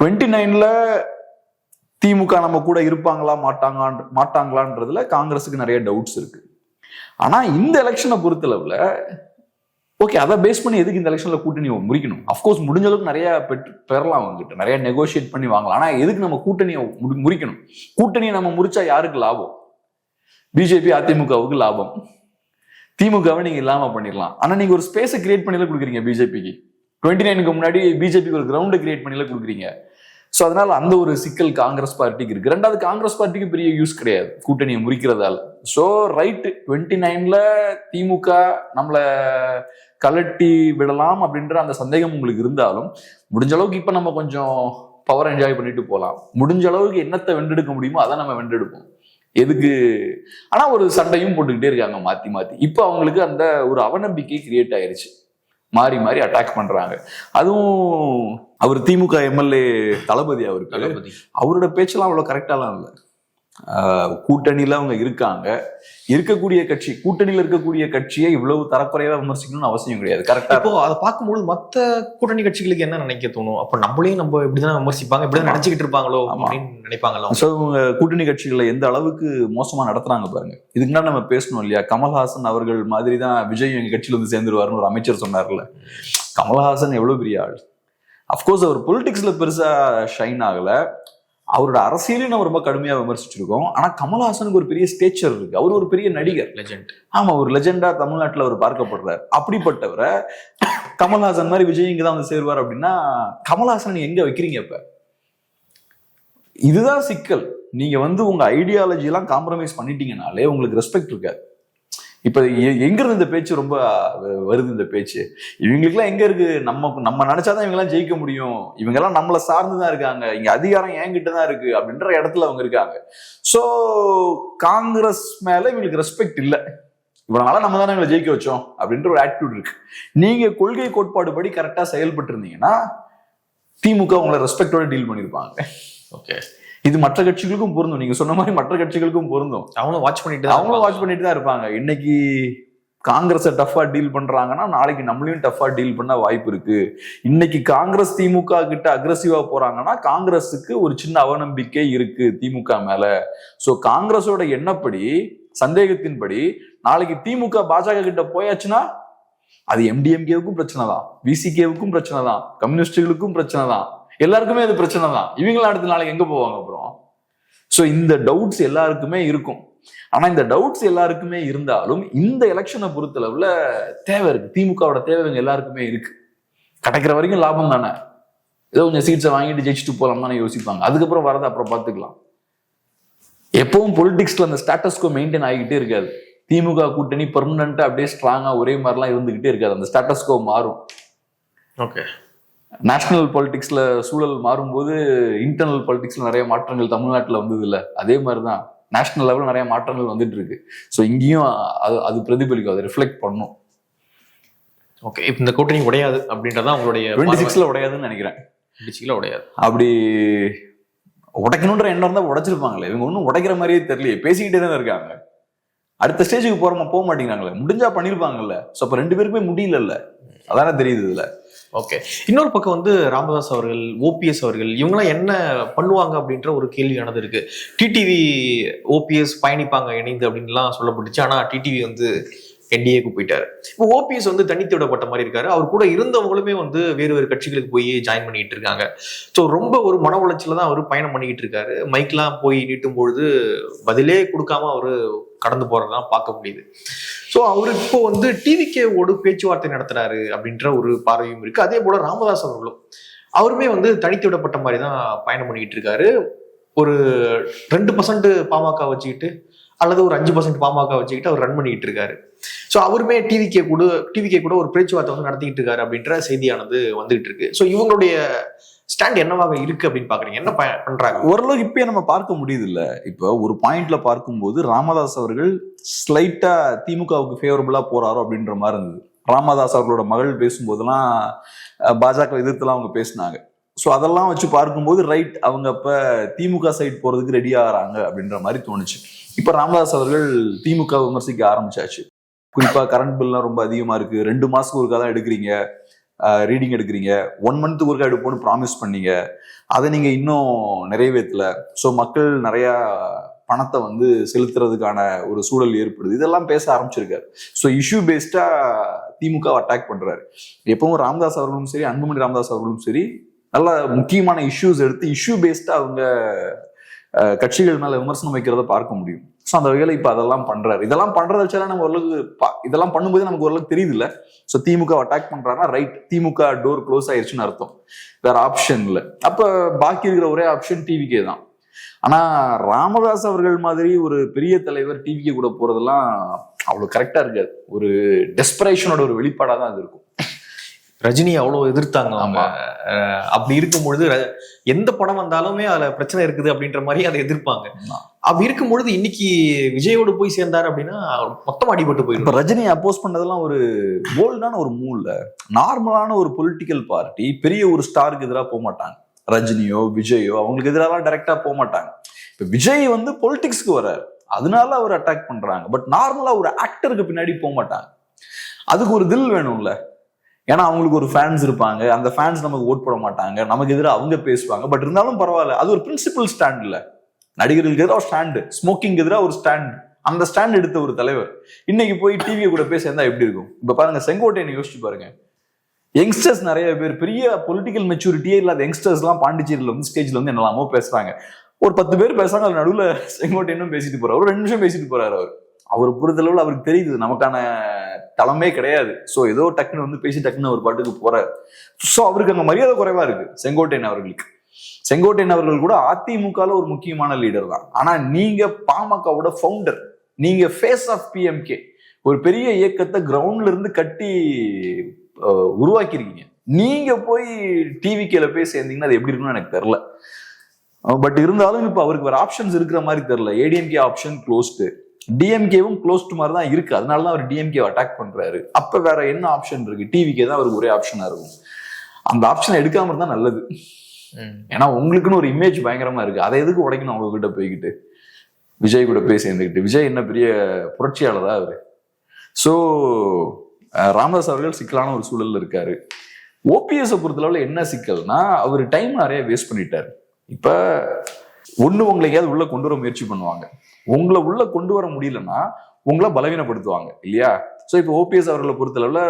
டுவெண்ட்டி நைன்ல திமுக நம்ம கூட இருப்பாங்களா மாட்டாங்களான் மாட்டாங்களான்றதுல காங்கிரஸுக்கு நிறைய டவுட்ஸ் இருக்கு. ஆனா இந்த எலெக்ஷனை பொறுத்தளவுல ஓகே அதை பேஸ் பண்ணி எதுக்கு இந்த எலெக்ஷன்ல கூட்டணி முறிக்கணும்? அஃப்கோர்ஸ் முடிஞ்ச அளவுக்கு நிறைய பெற்று பெறலாம் அவங்ககிட்ட. நிறைய நெகோஷியேட் பண்ணி வாங்கலாம். ஆனா எதுக்கு நம்ம கூட்டணியை முறிக்கணும்? கூட்டணியை நம்ம முறிச்சா யாருக்கு லாபம்? பிஜேபி அதிமுகவுக்கு லாபம். திமுகவை நீங்க இல்லாம பண்ணிடலாம். ஆனா நீங்க ஒரு ஸ்பேஸை கிரியேட் பண்ணில கொடுக்குறீங்க பிஜேபிக்கு. டுவெண்ட்டி நைனுக்கு முன்னாடி பிஜேபிக்கு ஒரு கிரவுண்டை கிரியேட் பண்ணில கொடுக்குறீங்க. ஸோ அதனால அந்த ஒரு சிக்கல் காங்கிரஸ் பார்ட்டிக்கு இருக்கு. ரெண்டாவது காங்கிரஸ் பார்ட்டிக்கு பெரிய யூஸ் கிடையாது கூட்டணியை முறிக்கிறதால. ஸோ ரைட்டு டுவெண்ட்டி நைன்ல திமுக நம்மளை கலட்டி விடலாம் அப்படின்ற அந்த சந்தேகம் உங்களுக்கு இருந்தாலும் முடிஞ்ச அளவுக்கு இப்போ நம்ம கொஞ்சம் பவர் என்ஜாய் பண்ணிட்டு போகலாம் முடிஞ்ச அளவுக்கு என்னத்தை வென்றெடுக்க முடியுமோ அதை நம்ம வென்றெடுப்போம். எதுக்கு? ஆனா ஒரு சண்டையும் போட்டுக்கிட்டே இருக்காங்க மாத்தி மாத்தி. இப்போ அவங்களுக்கு அந்த ஒரு அவநம்பிக்கை கிரியேட் ஆயிருச்சு. மாறி மாறி அட்டாக் பண்றாங்க. அதுவும் அவர் திமுக எம்எல்ஏ தளபதி அவருக்கு. அவரோட பேச்செல்லாம் அவ்வளவு கரெக்டாலாம் இல்லை. கூட்டணியில அவங்க இருக்காங்க. இருக்கக்கூடிய கட்சி கூட்டணியில இருக்கக்கூடிய கட்சியை இவ்வளவு தரக்குறைவா விமர்சிக்கணும்னு அவசியம் கிடையாது. கரெக்டா இப்போ அதை பார்க்கும்போது மத்த கூட்டணி கட்சிகளுக்கு என்ன நினைக்க தோணும்? அப்ப நம்மளையும் நம்ம இப்படிதான் விமர்சிப்பாங்க இப்படிதான். நினைச்சுக்கிட்டு இருப்பாங்களோ. அப்படின்னு நினைப்பாங்களோ? ஸோ இவங்க கூட்டணி கட்சிகளை எந்த அளவுக்கு மோசமா நடத்துறாங்க பாருங்க. இதுக்கு முன்னாடி நம்ம பேசணும் இல்லையா? கமல்ஹாசன் அவர்கள் மாதிரி தான் விஜய் எங்க கட்சியில வந்து சேர்ந்துருவாருன்னு ஒரு அமைச்சர் சொன்னார்ல. கமல்ஹாசன் எவ்வளவு பெரிய ஆள்? அஃப்கோர்ஸ் அவர் பொலிட்டிக்ஸ்ல பெருசா ஷைன் ஆகல. அவரோட அரசியலையும் நம்ம ரொம்ப கடுமையா விமர்சிச்சிருக்கோம். ஆனா கமல்ஹாசனுக்கு ஒரு பெரிய ஸ்டேச்சர் இருக்கு. அவர் ஒரு பெரிய நடிகர். லெஜெண்ட் ஆமா ஒரு லெஜெண்டா தமிழ்நாட்டுல அவர் பார்க்கப்படுறார். அப்படிப்பட்டவரை கமல்ஹாசன் மாதிரி விஜய் இங்க தான் வந்து சேருவார் அப்படின்னா கமல்ஹாசன் எங்க வைக்கிறீங்க இப்ப? இதுதான் சிக்கல். நீங்க வந்து உங்க ஐடியாலஜி எல்லாம் காம்ப்ரமைஸ் பண்ணிட்டீங்கனாலே உங்களுக்கு ரெஸ்பெக்ட் இருக்காது. இப்போ எ- இந்த பேச்சு ரொம்ப வருது இந்த பேச்சு? இவங்களுக்குலாம் எங்க இருக்கு? நம்ம நம்ம நினைச்சாதான் இவங்கெல்லாம் ஜெயிக்க முடியும். இவங்கெல்லாம் நம்மளை சார்ந்து தான் இருக்காங்க. இங்க அதிகாரம் என்கிட்ட தான் இருக்கு அப்படின்ற இடத்துல அவங்க இருக்காங்க. ஸோ காங்கிரஸ் மேல இவங்களுக்கு ரெஸ்பெக்ட் இல்லை. இவ்வளவு நாளா நம்ம தானே இவங்களை ஜெயிக்க வச்சோம் அப்படின்ற ஒரு ஆட்டிடியூட் இருக்கு. நீங்க கொள்கை கோட்பாடு படி கரெக்டா செயல்பட்டு இருந்தீங்கன்னா திமுக உங்களை ரெஸ்பெக்டோட டீல் பண்ணியிருப்பாங்க ஓகே இது மற்ற கட்சிகளுக்கும் பொருந்தும். நீங்க சொன்ன மாதிரி மற்ற கட்சிகளுக்கும் பொருந்தும். அவங்களும் வாட்ச் பண்ணிட்டு அவங்களும் வாட்ச் பண்ணிட்டு தான் இருப்பாங்க. இன்னைக்கு காங்கிரஸை டஃபா டீல் பண்றாங்கன்னா நாளைக்கு நம்மளையும் டஃபா டீல் பண்ண வாய்ப்பு இருக்கு. இன்னைக்கு காங்கிரஸ் திமுக கிட்ட அக்ரஸிவா போறாங்கன்னா காங்கிரஸுக்கு ஒரு சின்ன அவநம்பிக்கை இருக்கு திமுக மேல. சோ காங்கிரஸோட எண்ணப்படி சந்தேகத்தின்படி நாளைக்கு திமுக பாஜக கிட்ட போயாச்சுன்னா அது எம்டிஎம்கேவுக்கும் பிரச்சனை தான். விசிகேவுக்கும் பிரச்சனை தான். கம்யூனிஸ்டுகளுக்கும் பிரச்சனை தான். எல்லாருக்குமே அது பிரச்சனை தான் இவங்களும் அடுத்த நாளைக்கு எங்க போவாங்க அப்புறம் ஸோ இந்த டவுட்ஸ் எல்லாருக்குமே இருக்கும். ஆனா இந்த டவுட்ஸ் எல்லாருக்குமே இருந்தாலும் இந்த எலெக்ஷனை பொறுத்தளவுல தேவை இருக்கு. திமுகவோட தேவை எல்லாருக்குமே இருக்கு. கிடைக்கிற வரைக்கும் லாபம் தானே? ஏதோ கொஞ்சம் சீட்ஸை வாங்கிட்டு ஜெயிச்சுட்டு போலாம் தானே யோசிப்பாங்க. அதுக்கப்புறம் வரதை அப்புறம் பார்த்துக்கலாம். எப்பவும் பொலிட்டிக்ஸ்ல அந்த ஸ்டேட்டஸ்கோ மெயின்டைன் ஆகிக்கிட்டே இருக்காது. திமுக கூட்டணி பெர்மனண்டா அப்படியே ஸ்ட்ராங்கா ஒரே மாதிரிலாம் இருந்துகிட்டே இருக்காது. அந்த ஸ்டேட்டஸ்கோ மாறும். ஓகே நேஷனல் பொலிட்டிக்ஸ்ல சூழல் மாறும்போது இன்டர்னல் பொலிட்டிக்ஸ்ல நிறைய மாற்றங்கள் தமிழ்நாட்டுல வந்தது இல்ல அதே மாதிரிதான் நேஷனல் லெவலில் நிறைய மாற்றங்கள் வந்துட்டு இருக்கு. ஸோ இங்கேயும் அது அது பிரதிபலிக்கும். அதை ரிஃப்ளெக்ட் பண்ணும். ஓகே இப்போ இந்த கூட்டணி உடையாது அப்படின்றதான் உங்களுடைய டுவெண்ட்டி சிக்ஸ்ல உடையாதுன்னு நினைக்கிறேன். டிச்சிக்கல உடையாது. அப்படி உடைக்கணுன்ற எண்ணம் இருந்தா உடைச்சிருப்பாங்களே. இவங்க ஒன்றும் உடைக்கிற மாதிரியே தெரியலையே. பேசிக்கிட்டே தான் இருக்காங்க. அடுத்த ஸ்டேஜுக்கு போறோமா போக மாட்டேங்கிறாங்களே. முடிஞ்சா பண்ணிருப்பாங்கல்ல. ஸோ அப்போ ரெண்டு பேருக்குமே முடியலல்ல. அதானே தெரியுது இதுல. ஓகே இன்னொரு பக்கம் வந்து ராமதாஸ் அவர்கள் ஓபிஎஸ் அவர்கள் இவங்கெல்லாம் என்ன பண்ணுவாங்க அப்படின்ற ஒரு கேள்வியானது இருக்கு. டிடிவி ஓபிஎஸ் பயணிப்பாங்க இணைந்து அப்படின்லாம் சொல்லப்பட்டுச்சு. ஆனா டிடிவி வந்து என்டிஏக்கு போயிட்டாரு. இப்போ ஓபிஎஸ் வந்து தனித்து விடப்பட்ட மாதிரி இருக்காரு. அவர் கூட இருந்தவங்களுமே வந்து வேறு வேறு கட்சிகளுக்கு போய் ஜாயின் பண்ணிட்டு இருக்காங்க. ஸோ ரொம்ப ஒரு மன உளைச்சல தான் அவர் பயணம் பண்ணிக்கிட்டு இருக்காரு. மைக்லாம் போய் நீட்டும் பொழுது பதிலே கொடுக்காம அவரு கடந்து போறதெல்லாம் பார்க்க முடியுது. ஸோ அவர் இப்போ வந்து டிவிகேவோடு பேச்சுவார்த்தை நடத்துறாரு அப்படின்ற ஒரு பார்வையும் இருக்கு. அதே போல ராமதாஸ் அவர்களும். அவருமே வந்து தனித்து விடப்பட்ட மாதிரி தான் பயணம் பண்ணிக்கிட்டு இருக்காரு. ஒரு ரெண்டு பர்சன்ட் பாமக வச்சுக்கிட்டு அல்லது ஒரு அஞ்சு பர்சன்ட் பாமக வச்சுக்கிட்டு அவர் ரன் பண்ணிக்கிட்டு இருக்காரு. ஸோ அவருமே டிவிக்கே கூட டிவிக்கே கூட ஒரு பேச்சுவார்த்தை வந்து நடத்திக்கிட்டு இருக்காரு அப்படின்ற செய்தியானது வந்துகிட்டு இருக்கு. ஸோ இவங்களுடைய ஸ்டாண்ட் என்னவாக இருக்கு அப்படின்னு பாக்குறீங்க என்ன பண்றாங்க? ஓரளவுக்கு இப்பயே நம்ம பார்க்க முடியுது இல்ல இப்போ ஒரு பாயிண்ட்ல பார்க்கும்போது ராமதாஸ் அவர்கள் ஸ்லைட்டா திமுகவுக்கு ஃபேவரபுளா போறாரோ அப்படின்ற மாதிரி இருந்தது. ராமதாஸ் அவர்களோட மகள் பேசும்போதெல்லாம் பாஜக எதிர்த்துலாம் அவங்க பேசினாங்க. ஸோ அதெல்லாம் வச்சு பார்க்கும்போது ரைட் அவங்க அப்போ திமுக சைட் போறதுக்கு ரெடி ஆகிறாங்க அப்படின்ற மாதிரி தோணுச்சு. இப்போ ராமதாஸ் அவர்கள் திமுக விமர்சிக்க ஆரம்பிச்சாச்சு. குறிப்பா கரண்ட் பில்லாம் ரொம்ப அதிகமா இருக்கு. ரெண்டு மாதத்துக்கு ஒருக்கா தான் எடுக்கிறீங்க. ரீடிங் எடுக்கிறீங்க. ஒன் மந்த்துக்கு ஒருக்கா எடுப்போம்னு ப்ராமிஸ் பண்ணீங்க. அதை நீங்க இன்னும் நிறைவேற்றல ஸோ மக்கள் நிறைய பணத்தை வந்து செலுத்துறதுக்கான ஒரு சூழல் ஏற்படுது. இதெல்லாம் பேச ஆரம்பிச்சிருக்காரு. ஸோ இஷ்யூ பேஸ்டா திமுக அட்டாக் பண்றாரு. எப்பவும் ராமதாஸ் அவர்களும் சரி அன்புமணி ராமதாஸ் அவர்களும் சரி நல்ல முக்கியமான இஷ்யூஸ் எடுத்து இஷ்யூ பேஸ்டா அவங்க கட்சிகள் மேல விமர்சனம் வைக்கிறத பார்க்க முடியும். ஸோ அந்த வகையில் இப்போ அதெல்லாம் பண்றாரு. இதெல்லாம் பண்றத வச்சாலும் நம்ம ஓரளவுக்கு பா- இதெல்லாம் பண்ணும்போது நமக்கு ஓரளவுக்கு தெரியுது இல்லை ஸோ திமுக அட்டாக் பண்றாருன்னா ரைட் திமுக டோர் க்ளோஸ் ஆயிடுச்சுன்னு அர்த்தம். வேற ஆப்ஷன் இல்லை. அப்போ பாக்கி இருக்கிற ஒரே ஆப்ஷன் டிவிக்கே தான். ஆனா ராமதாஸ் அவர்கள் மாதிரி ஒரு பெரிய தலைவர் டிவிக்கு கூட போறதெல்லாம் அவ்வளோ கரெக்டா இருக்காது. ஒரு டெஸ்பரேஷனோட ஒரு வெளிப்பாடாக தான் அது இருக்கும். ரஜினி அவ்வளவு எதிர்த்தாங்க அவங்க அப்படி இருக்கும் பொழுது எந்த படம் வந்தாலுமே அதுல பிரச்சனை இருக்குது அப்படின்ற மாதிரி அதை எதிர்ப்பாங்க. அப்படி இருக்கும் பொழுது இன்னைக்கு விஜயோடு போய் சேர்ந்தாரு அப்படின்னா மொத்தம் அடிபட்டு இப்ப போயிடும் ரஜினி அப்போஸ் பண்ணதெல்லாம் ஒரு போல்டான ஒரு மூவ்ல நார்மலான ஒரு பொலிட்டிக்கல் பார்ட்டி பெரிய ஒரு ஸ்டாருக்கு எதிராக போக மாட்டாங்க. ரஜினியோ விஜயோ அவங்களுக்கு எதிராலாம் டைரக்டா போக மாட்டாங்க. இப்ப விஜய் வந்து பொலிட்டிக்ஸ்க்கு வர்றாரு அதனால அவர் அட்டாக் பண்றாங்க. பட் நார்மலா ஒரு ஆக்டருக்கு பின்னாடி போக மாட்டாங்க. அதுக்கு ஒரு தில் வேணும்ல. ஏன்னா அவங்களுக்கு ஒரு ஃபேன்ஸ் இருப்பாங்க. அந்த ஃபேன்ஸ் நமக்கு ஓட் போட மாட்டாங்க. நமக்கு எதிராக அவங்க பேசுவாங்க. பட் இருந்தாலும் பரவாயில்ல. அது ஒரு பிரின்சிபல் ஸ்டாண்ட் இல்ல. நடிகர்களுக்கு எதிராக ஒரு ஸ்டாண்டு ஸ்மோக்கிங் எதிராக ஒரு ஸ்டாண்ட் அந்த ஸ்டாண்ட் எடுத்த ஒரு தலைவர். இன்னைக்கு போய் டிவியை கூட போய் சேர்ந்தா எப்படி இருக்கும்? இப்ப பாருங்க செங்கோட்டையனை யோசிச்சு பாருங்க. யங்ஸ்டர்ஸ் நிறைய பேர் பெரிய பொலிட்டிக்கல் மெச்சூரிட்டியே இல்லாத யங்ஸ்டர்ஸ் எல்லாம் பாண்டிச்சேரியில வந்து ஸ்டேஜ்ல வந்து என்னெல்லாமோ பேசுறாங்க. ஒரு பத்து பேர் பேசுறாங்க அது நடுவில் செங்கோட்டையனும் பேசிட்டு போறாரு. ஒரு ரெண்டு நிமிஷம் பேசிட்டு போறாரு அவர். அவர் புரிதளவில் அவருக்கு தெரியுது. நமக்கான தளமே கிடையாது. ஸோ ஏதோ டக்குன்னு வந்து பேசி டக்குன்னு ஒரு பாட்டுக்கு போறாரு. ஸோ அவருக்கு அங்கே மரியாதை குறைவா இருக்கு. செங்கோட்டையன் அவர்களுக்கு. செங்கோட்டையன் அவர்கள் கூட அதிமுகல ஒரு முக்கியமான லீடர் தான். ஆனா நீங்க பாமகவோட ஃபவுண்டர் நீங்க ஃபேஸ் ஆஃப் பிஎம்கே ஒரு பெரிய இயக்கத்தை கிரவுண்ட்ல இருந்து கட்டி உருவாக்கியிருக்கீங்க. நீங்க போய் டிவி கேல போய் சேர்ந்தீங்கன்னா அது எப்படி இருக்கும்னு எனக்கு தெரில பட் இருந்தாலும் இப்போ அவருக்கு வேற ஆப்ஷன்ஸ் இருக்கிற மாதிரி தெரில ஏடிஎம்கே ஆப்ஷன் க்ளோஸ்டு டிஎம்கேவும் க்ளோஸ்டு மாதிரி தான் இருக்கு. அதனால தான் அவர் டிஎம்கே அட்டாக் பண்றாரு. அப்ப வேற என்ன ஆப்ஷன் இருக்கு? டிவிக்கே தான் அவருக்கு ஒரே ஆப்ஷனா இருக்கும். அந்த ஆப்ஷனை எடுக்காம இருந்தா நல்லது. ஏன்னா உங்களுக்குன்னு ஒரு இமேஜ் பயங்கரமா இருக்கு. அதை எதுக்கு உடைக்கணும் அவங்க கிட்ட போய்கிட்டு? விஜய் கூட போய் சேர்ந்துக்கிட்டு விஜய் என்ன பெரிய புரட்சியாளரா அவரு. ஸோ ராமதாஸ் அவர்கள் சிக்கலான ஒரு சூழல்ல இருக்காரு. ஓபிஎஸ் பொறுத்தளவுல என்ன சிக்கல்னா அவர் டைம் நிறைய வேஸ்ட் பண்ணிட்டாரு. இப்ப ஒண்ணு உங்களை எங்கேயாவது உள்ள கொண்டு வர முயற்சி பண்ணுவாங்க. உங்களை உள்ள கொண்டு வர முடியலன்னா உங்களை பலவீனப்படுத்துவாங்க இல்லையா? சோ இப்போ ஓபிஎஸ் அவர்களை பொறுத்தளவுல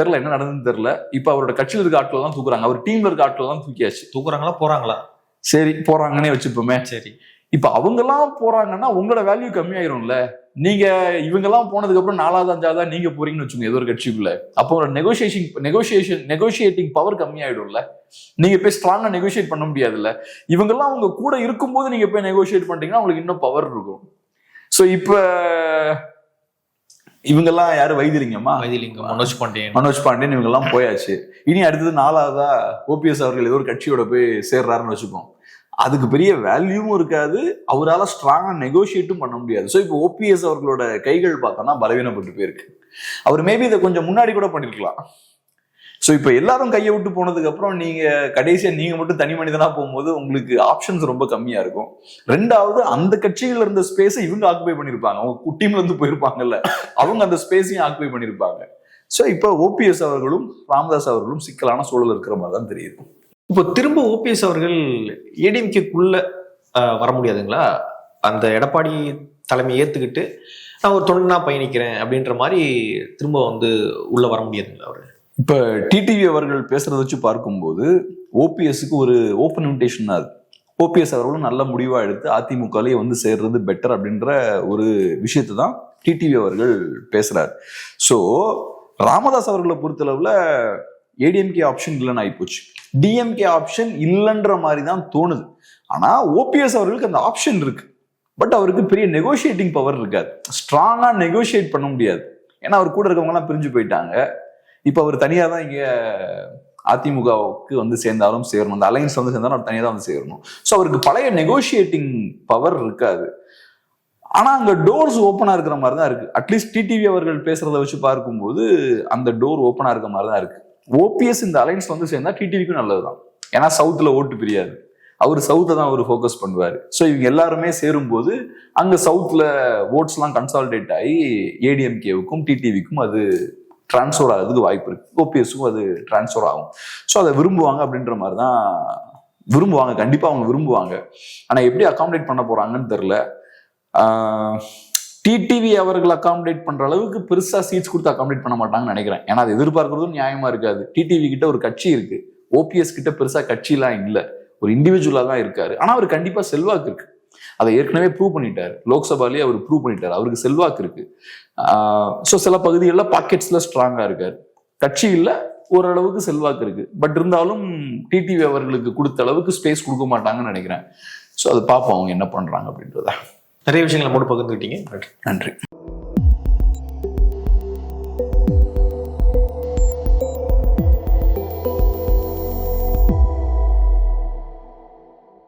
தெரியல என்ன நடந்ததுன்னு தெரியல. இப்ப அவரோட கட்சியில் இருக்க ஆட்கள் தான் தூக்குறாங்க. அவர் டீம்ல இருக்க ஆட்கள் தான் தூக்கியாச்சு. தூக்குறாங்களா போறாங்களா? சரி போறாங்கன்னே வச்சுப்போமே. சரி. இப்ப அவங்கெல்லாம் போறாங்கன்னா உங்களோட வேல்யூ கம்மியாயிரும்ல. நீங்க இவங்கெல்லாம் போனதுக்கு அப்புறம் நாலாவது அஞ்சாவதா நீங்க போறீங்கன்னு வச்சுக்கோங்க ஏதோ ஒரு கட்சிக்குள்ள. அப்போ ஒரு நெகோசியேஷன் நெகோசியேஷன் நெகோசியேட்டிங் பவர் கம்மியாயிடும்ல. நீங்க போய் ஸ்ட்ராங்கா நெகோசியேட் பண்ண முடியாதுல்ல. இவங்கெல்லாம் அவங்க கூட இருக்கும்போது நீங்க போய் நெகோசியேட் பண்ணிட்டீங்கன்னா உங்களுக்கு இன்னும் பவர் இருக்கும். சோ இப்ப இவங்கெல்லாம் யாரு? வைத்திலிங்கம்மா? வைத்திலிங்கம் மனோஜ் பாண்டியன். மனோஜ் பாண்டியன் இவங்க எல்லாம் போயாச்சு. இனி அடுத்தது நாலாவதா ஓபிஎஸ் அவர்கள் ஏதோ ஒரு கட்சியோட போய் சேர்றாருன்னு வச்சுப்போம். அதுக்கு பெரிய வேல்யூவும் இருக்காது. அவரால ஸ்ட்ராங்காக நெகோஷியேட்டும் பண்ண முடியாது. ஸோ இப்போ ஓபிஎஸ் அவர்களோட கைகள் பார்த்தோம்னா பலவீனப்பட்டு போயிருக்கு. அவர் மேபி இதை கொஞ்சம் முன்னாடி கூட பண்ணிருக்கலாம். ஸோ இப்போ எல்லாரும் கையை விட்டு போனதுக்கு அப்புறம் நீங்க கடைசியா நீங்க மட்டும் தனி மனிதனா போகும்போது உங்களுக்கு ஆப்ஷன்ஸ் ரொம்ப கம்மியா இருக்கும். ரெண்டாவது அந்த கட்சிகள்ல இருந்த ஸ்பேஸை இவங்க ஆக்குபை பண்ணிருப்பாங்க. அவங்க டீம்ல இருந்து போயிருப்பாங்கல்ல. அவங்க அந்த ஸ்பேஸையும் ஆக்குபை பண்ணிருப்பாங்க. ஸோ இப்போ ஓபிஎஸ் அவர்களும் ராமதாஸ் அவர்களும் சிக்கலான சூழல் இருக்கிற மாதிரி தான் தெரியுது. இப்போ திரும்ப ஓபிஎஸ் அவர்கள் ஏடிஎம்கேக்குள்ள வர முடியாதுங்களா? அந்த எடப்பாடி தலைமையை ஏத்துக்கிட்டு நான் ஒரு தொண்டனா பயணிக்கிறேன் அப்படின்ற மாதிரி திரும்ப வந்து உள்ள வர முடியாதுங்களா அவரு இப்ப டிடிவி அவர்கள் பேசுறத வச்சு பார்க்கும்போது ஓபிஎஸ்க்கு ஒரு ஓப்பன் இன்விடேஷன் அது. ஓபிஎஸ் அவர்களும் நல்ல முடிவா எடுத்து அதிமுகலயே வந்து சேர்றது பெட்டர் அப்படின்ற ஒரு விஷயத்தை தான் டிடிவி அவர்கள் பேசுறாரு. ஸோ ராமதாஸ் அவர்களை பொறுத்தளவுல ஏடிஎம்கே ஆப்ஷன் இல்லைன்னு ஆகிப்போச்சு டிஎம்கே ஆப்ஷன் இல்லைன்ற மாதிரி தான் தோணுது ஆனால் ஓபிஎஸ் அவர்களுக்கு அந்த ஆப்ஷன் இருக்கு. பட் அவருக்கு பெரிய நெகோஷியேட்டிங் பவர் இருக்காது. ஸ்ட்ராங்காக நெகோஷியேட் பண்ண முடியாது. ஏன்னா அவர் கூட இருக்கவங்கலாம் பிரிஞ்சு போயிட்டாங்க. இப்போ அவர் தனியாக தான் இங்கே அதிமுகவுக்கு வந்து சேர்ந்தாலும் சேரணும். அந்த அலைன்ஸ் வந்து சேர்ந்தாலும் அவர் தனியாக தான் வந்து சேரணும். ஸோ அவருக்கு பழைய நெகோஷியேட்டிங் பவர் இருக்காது. ஆனால் அங்கே டோர்ஸ் ஓப்பனாக இருக்கிற மாதிரி தான் இருக்குது அட்லீஸ்ட் டிடிவி அவர்கள் பேசுகிறத வச்சு பார்க்கும்போது அந்த டோர் ஓப்பனாக இருக்கிற மாதிரி தான் இருக்குது ஓபிஎஸ் இந்த அலைன்ஸ் வந்து சேர்ந்தா டிடிவிக்கும் நல்லதுதான். ஏன்னா சவுத்துல ஓட்டு பிரியாது. அவர் சவுத்தை தான் அவர் ஃபோக்கஸ் பண்ணுவார். ஸோ இவங்க எல்லாருமே சேரும்போது அங்கே சவுத்தில் ஓட்ஸ்லாம் கன்சால்டேட் ஆகி ஏடிஎம்கேவுக்கும் டிடிவிக்கும் அது டிரான்ஸ்ஃபர் ஆகிறதுக்கு வாய்ப்பு இருக்கு. ஓபிஎஸ்க்கும் அது டிரான்ஸ்ஃபர் ஆகும். ஸோ அதை விரும்புவாங்க அப்படின்ற மாதிரி தான் விரும்புவாங்க. கண்டிப்பாக அவங்க விரும்புவாங்க. ஆனால் எப்படி அகாமடேட் பண்ண போகிறாங்கன்னு தெரில டிடிவி அவர்கள் அகாமடேட் பண்ற அளவுக்கு பெருசா சீட்ஸ் கொடுத்து அகாமடேட் பண்ண மாட்டாங்கன்னு நினைக்கிறேன். ஏன்னா அது எதிர்பார்க்கறதும் நியாயமா இருக்காது. டிடிவி கிட்ட ஒரு கட்சி இருக்கு. ஓபிஎஸ் கிட்ட பெருசா கட்சிலாம் இல்லை. ஒரு இண்டிவிஜுவலா தான் இருக்காரு. ஆனா அவர் கண்டிப்பா செல்வாக்கு இருக்கு. அதை ஏற்கனவே ப்ரூவ் பண்ணிட்டார். லோக்சபாலேயே அவர் ப்ரூவ் பண்ணிட்டார். அவருக்கு செல்வாக்கு இருக்கு. ஸோ சில பகுதிகளில் பாக்கெட்ஸ்ல ஸ்ட்ராங்கா இருக்காரு. கட்சி இல்லை ஓரளவுக்கு செல்வாக்கு இருக்கு. பட் இருந்தாலும் டிடிவி அவர்களுக்கு கொடுத்த அளவுக்கு ஸ்பேஸ் கொடுக்க மாட்டாங்கன்னு நினைக்கிறேன். ஸோ அதை பார்ப்போம் அவங்க என்ன பண்றாங்க அப்படின்றத. நிறைய விஷயங்களை மூட பகிர்ந்துக்கிட்டீங்க நன்றி. நன்றி.